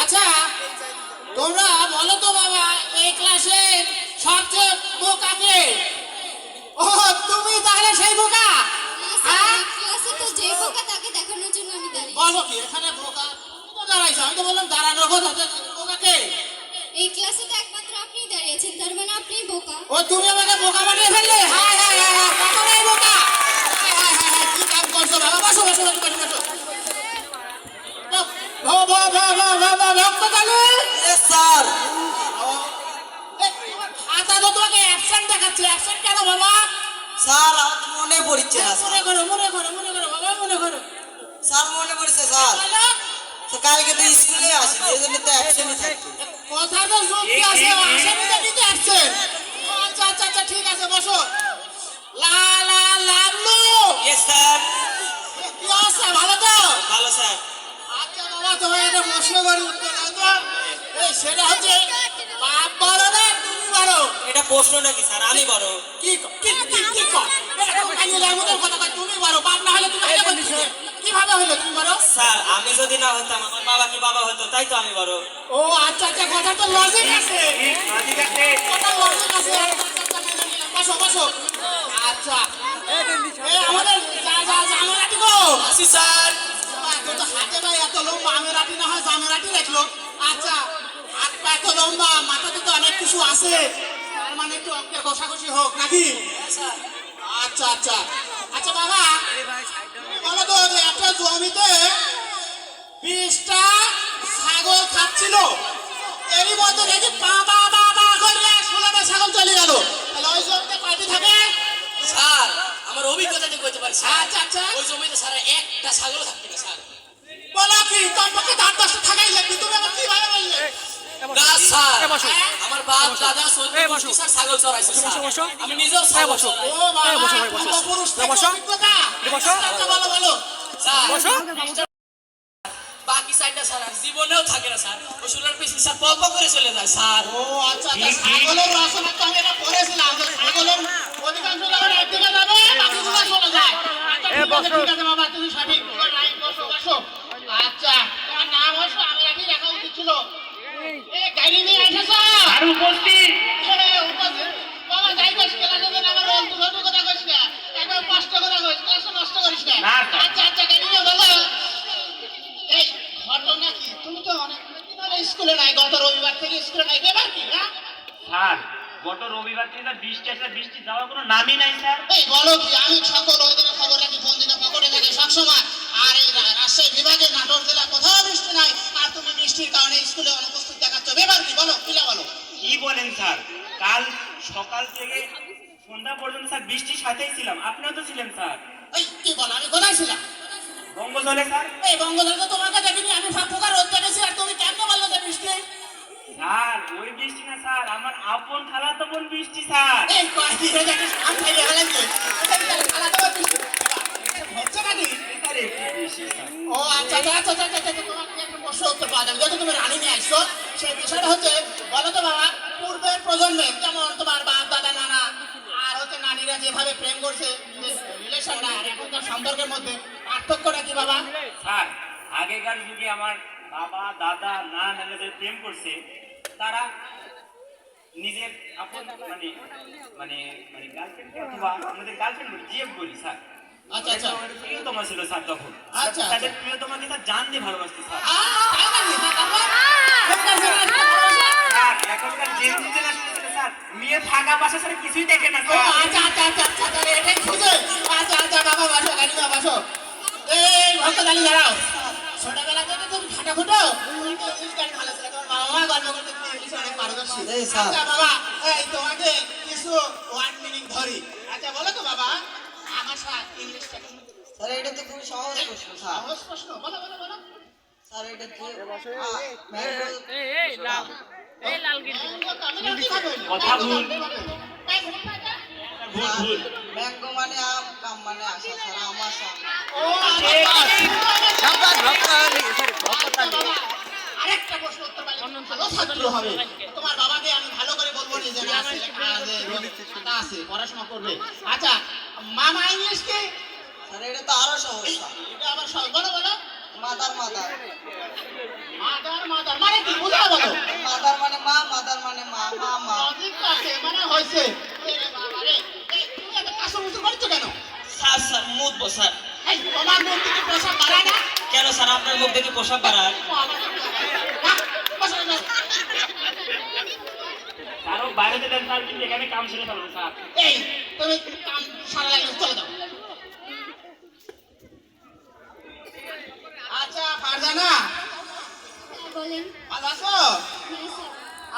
আচ্ছা তোমরা বলো তো বাবা এই ক্লাসে সবচেয়ে বোকা কে? ও, তুমি তাহলে সেই বোকা? তাকে দেখানোর জন্য বলো কি, এখানে বোকা দাঁড়াইছো, আমি তো বললাম দাঁড়ানোর কথা, বোকা কে? এই ক্লাসে তো একমাত্র আপনিই দাঁড়িয়েছেন তার মানে আপনিই বোকা। ও তুমি আমাকে বোকা বানিয়ে ফেললে? হায় হায় হায় হায় কতটাই বোকা। হায় হায় হায় হায় কি কাম করছ? বাবা বসো বসো বসো বসো বসো ভো ভো ভো ভো ভো ভো ভক্ত তালু স্যার খাতা তো তোমাকে অ্যাবসেন্ট দেখাচ্ছে। অ্যাবসেন্ট কেন বাবা? স্যার মনে পড়ছে মনে করো মনে করো মনে করো বাবা মনে করো। স্যার মনে পড়ছে স্যার তো কালকে তো স্কুলে আসেনি এই জন্য তো অ্যাবসেন্ট থাকতো কথা তো যুক্তি আছে আসামিটা নিতে আসছে। ও, আচ্ছা আচ্ছা আচ্ছা ঠিক আছে বসো। লা লা লামলু ইয়েস স্যার কি অবস্থা ভালো তো? ভালো স্যার আচ্ছা বাবা তোমার একটা প্রশ্ন করি উত্তর দাও তো। এই সেটা হচ্ছে বাপ বড় না তুমি বড়? এটা প্রশ্ন নাকি স্যার আমি বড়। কি কি কি কি এটা কথা তুমি বড় বাপ না হলে তুমি কীভাবে হলো তুমি বড় স্যার আমি যদি না হতাম আমার বাবা কি বাবা হতো? তাই তো আমি বড়। ও আচ্ছা আচ্ছা কথা তো লজিক আছে। কথা লজিক আছে। আচ্ছা, মেনে নিলাম। বসো বসো। আচ্ছা। এই আমাদের যা যা জামেরাটি গো। আসি স্যার। তো হাতে ভাই এত লম্বা। আমেরাটি না হয় জামেরাটি রাখল। আচ্ছা হাত পা এত লম্বা মাথাতে তো অনেক কিছু আছে। তার মানে একটু অঙ্কে ঘষাঘষি হোক নাকি? আচ্ছা আচ্ছা আচ্ছা। যে একটা জমিতে বিশটা ছাগল খাচ্ছিল। এরই মধ্যে দেখি পা পা পা পা করে ষোলোটা ছাগল চলে গেল। তাহলে ওই জমিতে কয়টি থাকে? স্যার আমার অভিজ্ঞতা দিয়ে কইতে পারি স্যার আচ্ছা আচ্ছা। ওই জমিতে স্যার একটা ছাগল থাকতে না স্যার। বলো কি তোর পক্ষে ধান দশটা থাকাই লাগবে। তুমি আমার কীভাবে বললে? আমার বাপ দাদা ছাগল চড়াইছে আমি নিজেও ছাগল আচ্ছা, বলো বলো। স্যার বাকি সাইডটা স্যার জীবনেও থাকে না স্যার। ওই পিছনে স্যার পল পল করে চলে যায় স্যার। ও আচ্ছা আচ্ছা ছাগলের রচনা তো আমি এটা পড়েছিলাম ছাগলের অধিকাংশ যখন একদিকে যাবে বাকিগুলো চলে যায়। আচ্ছা, ঠিক ঠিক আছে বাবা তুমি সঠিক। রাইট বসো বসো। আচ্ছা তোমার নাম হচ্ছে আমি রাখি রাখা উচিত ছিল আর উপস্থিত? আচ্ছা আচ্ছা স্কুলে নাই গত রবিবার থেকে স্কুলে নাই কি হ্যাঁ? স্যার গত রবিবার থেকে বৃষ্টি আসলে বৃষ্টি যাওয়ার কোনো নামই নাই স্যার। এই বলো কি আমি সকল ওই দিনের খবর রাখি ফোন দিনে পকেটে থাকে সবসময় আর এই রা- রাজশাহী বিভাগের নাটোর জেলা কোথাও বৃষ্টি নাই আর তুমি বৃষ্টির কারণে স্কুলে অনুপস্থিত দেখাচ্ছ এবার কি বলো কিলা বলো কি বলেন স্যার কাল সকাল থেকে সন্ধ্যা পর্যন্ত স্যার বৃষ্টির সাথেই ছিলাম। আপনিও তো ছিলেন স্যার। এই কি বলো আমি কোথায় ছিলাম? বঙ্গজলে স্যার। এই বঙ্গবন্ধু তোমাকে দেখিনি আমি ফাঁকা রোদ দেখেছি আর তুমি কেমনে বলল যে বৃষ্টি? স্যার ওই বৃষ্টি না স্যার আমার আপন খালা তো বোন বৃষ্টি স্যার। এই কয়েকদিন হয়ে যাচ্ছে আম তো এটা কি? তাহলে খালা তোমার বৃষ্টি। হচ্ছে নাকি? স্যার একটু বৃষ্টি স্যার। ও আচ্ছা আচ্ছা আচ্ছা আচ্ছা আচ্ছা আচ্ছা, তোমার কি একটা প্রশ্ন উত্তর পাওয়া যাবে। যেহেতু তুমি রানী নিয়ে আসছো সেই বিষয়টা হচ্ছে বলো তো বাবা পূর্বের প্রজন্মে যেমন তোমার বাপ দাদা নানা আর হচ্ছে নানীরা যেভাবে প্রেম করছে রিলেশনটা আর এখনকার সম্পর্কের মধ্যে পার্থক্যটা কি বাবা? স্যার আগেকার যুগে আমার বাবা দাদা না নানাদের প্রেম করছে তারা নিজের আপন মানে মানে মানে গার্লফ্রেন্ড অথবা আমাদের গার্লফ্রেন্ড বলি জিএফ বলি স্যার। আচ্ছা আচ্ছা। প্রিয়তমা ছিল স্যার তখন। আচ্ছা, তাদের প্রিয়তমাকে স্যার জান দিয়ে ভালোবাসতে স্যার আহ, তাই নাকি? হ্যাঁ, তারপর? এখনকার generation এ ভালোবাসা? স্যার এখনকার জেন জেনারেশন স্যার মেয়ে থাকা বাসা স্যার কিছুই দেখে না ও আচ্ছা আচ্ছা আচ্ছা আচ্ছা তাহলে এটাই খুঁজে? আচ্ছা আচ্ছা বাবা বাসো গাড়ি মা বাসো। এই ভক্ত গাড়ি দাঁড়াও। ছোটবেলা থেকে তুমি খাটা খুটো? ইংলিশ গাড়ি ভালো ছিল? তোমার বাবা মা গল্প করতে তুমি অনেক পারদর্শী। আচ্ছা বাবা এই তোমাকে কিছু ওয়ান মিনিং ধরি। আচ্ছা বলো তো বাবা আমার সাথে ইংলিশটা কেমন? স্যার এটা তো খুবই সহজ প্রশ্ন স্যার। সহজ প্রশ্ন বলো বলো বলো। ম্যাঙ্গো মানে আম কাম মানে আশা আমার আরেকটা প্রশ্ন উত্তর ভালো ছাত্র হবে। তোমার বাবাকে আমি ভালো করে বলব নি যে না ছেলে কাজে খাতা আছে। পড়াশোনা করবে। আচ্ছা মামা ইংলিশ কি? স্যার এটা তো আরও সহজ এটা আবার সব বলো বলো। মাদার মাদার মাদার মাদার মানে কি? বুঝা বলো। মাদার মানে মা মাদার মানে মা মা মা। লজিক আছে মানে এই তুমি এত কাশো মুসু করছ কেন? স্যার স্যার মুদবো স্যার এই তোমার মুখ থেকে প্রসাদ বাড়ায় না? কেন স্যার আপনার মুখ দেখে পোশাক বাড়ায়? কারও বাইরে দেন স্যার কিন্তু এখানে কাম সেরে ফেলব স্যার। এই তুমি কাম সারা লাগলে চলে যাও আচ্ছা ফারজানা হ্যাঁ, বলেন। ভালো আছো?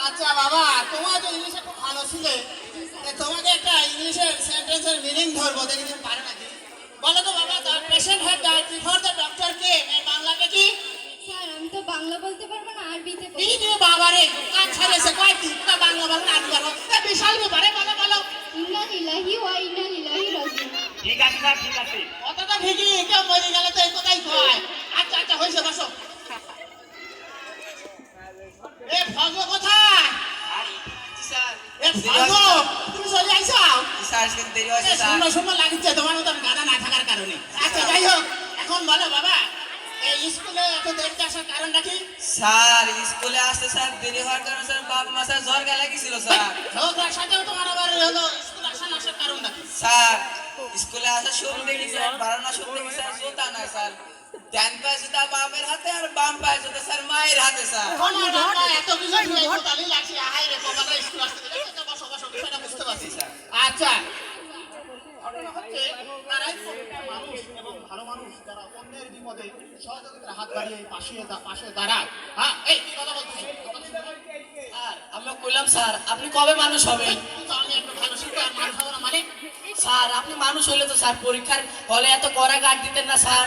আচ্ছা বাবা তোমার তো ইংলিশে খুব ভালো ছিলে। তোমাকে একটা ইংলিশের সেন্টেন্সের মিনিং ধরবো দেখি তুমি পারো নাকি? বলো তো বাবা the patient had died before the doctor came এই বাংলাটা কি স্যার আমি তো বাংলা বলতে পারব না আরবিতে। এই যে বাবা রে কাজ ছাড়েছে কয় কি? তা বাংলা বলো না আরবি বলো। এ, বিশাল ব্যাপারে বলো বলো। ইন্না লিল্লাহি ওয়া ইন্না ইলাইহি রাজিউন। ঠিক আছে স্যার ঠিক আছে। অতটা ঠিকই কেউ মরে গেলে তো এই কথাই কয়। আচ্ছা আচ্ছা হয়েছে বসো। এ ফজল কোথায়? স্যার এ ফজল তুমি চলে আইছো স্যার আজকে দেরি এ, হয়েছে স্যার সুন্দর সুন্দর লাগছে তোমার মতন গানা না থাকার কারণে। আচ্ছা যাই হোক এখন বলো বাবা এই স্কুলে এত দেরিতে আসার কারণটা কি? স্যার স্কুলে আসতে স্যার দেরি হওয়ার কারণে স্যার বাপ মা স্যার জ্বর গেলে স্যার। ঝগড়ার সাথেও তোমার আবার হলো স্কুল আসা আসার কারণটা কি? স্যার স্কুলে আসা শুরু থেকে স্যার বাড়ানো শুরু থেকে স্যার জুতা না স্যার। ডান পায়ে জুতা বাপের হাতে আর বাম পায়ে জুতা স্যার মায়ের হাতে স্যার। এত কিছু শুনে কোতালি আহাই রে কবাটা স্কুল আসতে দিলে বসো বসো বিষয়টা বুঝতে পারছি। স্যার। আচ্ছা। ঘটনা হচ্ছে তারাই মানুষ এবং ভালো মানুষ যারা অন্যের বিপদে সহযোগিতার হাত বাড়িয়ে পাশে পাশে দাঁড়ায়। হ্যাঁ এই কি কথা বলতেছো? স্যার আমরা কইলাম স্যার আপনি কবে মানুষ হবেন? আমি একটা ভালো শিক্ষক মানুষ হব না মানে? স্যার আপনি মানুষ হইলে তো স্যার পরীক্ষার হলে এত কড়া গার্ড দিতেন না স্যার।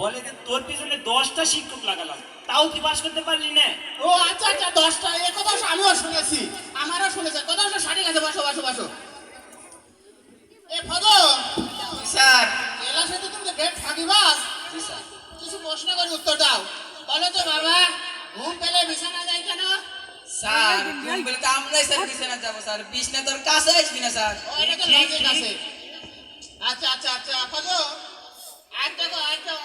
বলে যে তোর পিছনে দশটা শিক্ষক লাগালাম। তাও কি পাস করতে পারলি না? ও আচ্ছা আচ্ছা দশটা। এ কথা আমিও শুনেছি। আমারও শুনেছি। কথা সঠিক আছে বসো বসো বসো। এ ফদো। স্যার। ক্লাসে তো তুমি গেট থাকিবাস জি স্যার। কিছু প্রশ্ন করে উত্তর দাও। বলো তো বাবা ঘুম পেলে বিছানা যায় কেন? স্যার ঘুম পেলে তো আমরাই স্যার বিছানা যাব স্যার। বিছনা তোর কাছে আসবি না স্যার। ও এটা তো লজিক আছে আচ্ছা আচ্ছা আচ্ছা ফদো একটা তো একটা অঙ্ক ধরি বাবা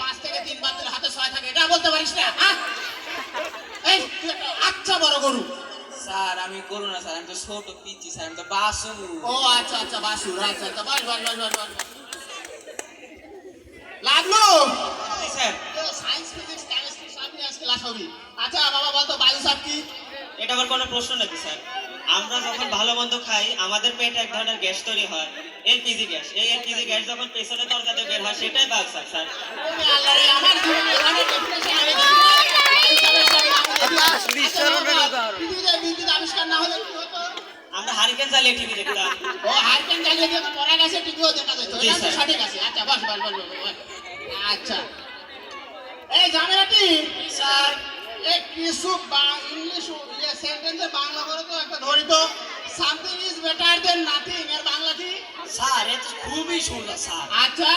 পাঁচ থেকে তিন বাদ দিলে হাতে থাকে এটা আচ্ছা বড় গরু স্যার আমি করু না স্যার আমি তো ছোট পিচ্ছি স্যার আমি তো বাসু ও আচ্ছা আচ্ছা বাসুর আচ্ছা আচ্ছা বাস বাস বাস বাস বাস লাগল স্যার সায়েন্স ফিজিক্স কেমিস্ট্রি সব নিয়ে আজকে ক্লাস হবে আচ্ছা বাবা বলতো বায়ু সাপ কি? এটা আবার কোনো প্রশ্ন নাকি স্যার আমরা যখন ভালো মন্দ খাই, আমাদের পেটে এক ধরনের গ্যাস তৈরি হয়, এলপিজি গ্যাস এই এলপিজি গ্যাস যখন পেছনে দরজা দিয়ে বের হয়, সেটাই বাঘ, স্যার স্যার আমার দেখি দেখি। আমরা হারিকেন জ্বালিয়ে টিভি দেখতাম ও হারকেন দিয়ে তো পড়া গেছে টিভিও দেখা। সঠিক আছে আচ্ছা বাস বাস বাস। আচ্ছা এই স্যার এই কিছু ইংলিশ সেন্টেন্সে বাংলা করে তো একটা ধরি তো something is better then nothing এর বাংলা কি? স্যার এ তো খুবই সুন্দর স্যার। আচ্ছা।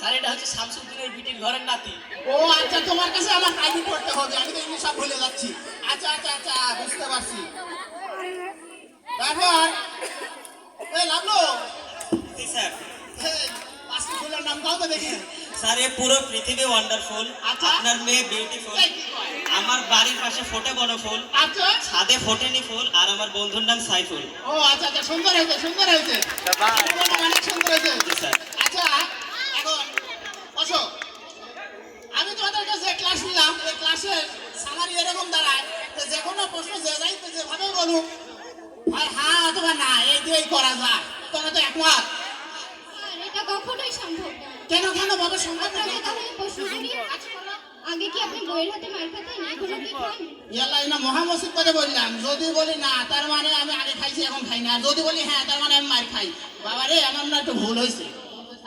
স্যার এটা হচ্ছে শামসুদ্দিনের বিটির ঘরের নাতি। ও আচ্ছা তোমার কাছে আমার টাইপিং করতে হবে আমি তো ইংলিশ সব ভুলে যাচ্ছি। আচ্ছা আচ্ছা আচ্ছা বুঝতে পারছি। তারপর লাভলো স্যার। পাঁচটি ফুলের নাম কাউ তো দেখি। স্যার এ পুরো পৃথিবী ওয়ান্ডারফুল আচ্ছা। আপনার মেয়ে বিউটিফুল? আমার বাড়ির পাশে ফোটে বড় ফুল আচ্ছা। ছাদে ফোটেনি ফুল আর আমার বন্ধুর নাম সাইফুল। ও আচ্ছা আচ্ছা সুন্দর হয়েছে সুন্দর হয়েছে। অনেক সুন্দর হয়েছে। স্যার। আচ্ছা এখন বসো। আমি তোমাদের কাছে ক্লাস নিলাম এই ক্লাসের সামারি এরকম দাঁড়ায় যে যে কোনো প্রশ্ন যে যাইতে যেভাবে বলুক হয় হ্যাঁ অথবা না এই দিয়েই করা যায়। তোমরা তো একমত? এটা কখনোই সম্ভব না। কেন কেন বাবা না তাহলে আগে কি আপনি বইয়ের হাতে মার খেতেন এখনও কি খান? ইয়াল্লা ইনা মহামসিদ করে বললাম যদি বলি না তার মানে আমি আগে খাইছি এখন খাই না। যদি বলি হ্যাঁ তার মানে আমি মার খাই। বাবা রে আমার না একটু ভুল হয়েছে।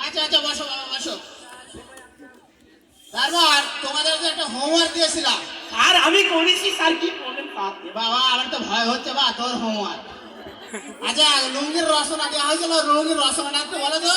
আচ্ছা আচ্ছা বসো বাবা বসো। তারপর তোমাদের যে একটা হোমওয়ার্ক দিয়েছিলাম। স্যার আমি করেছি স্যার কি বলেন বাবা আমার তো ভয় হচ্ছে বা তোর হোমওয়ার্ক আচ্ছা লুঙ্গির রচনা দেওয়া হয়েছিল লুঙ্গির একটু বলো তো।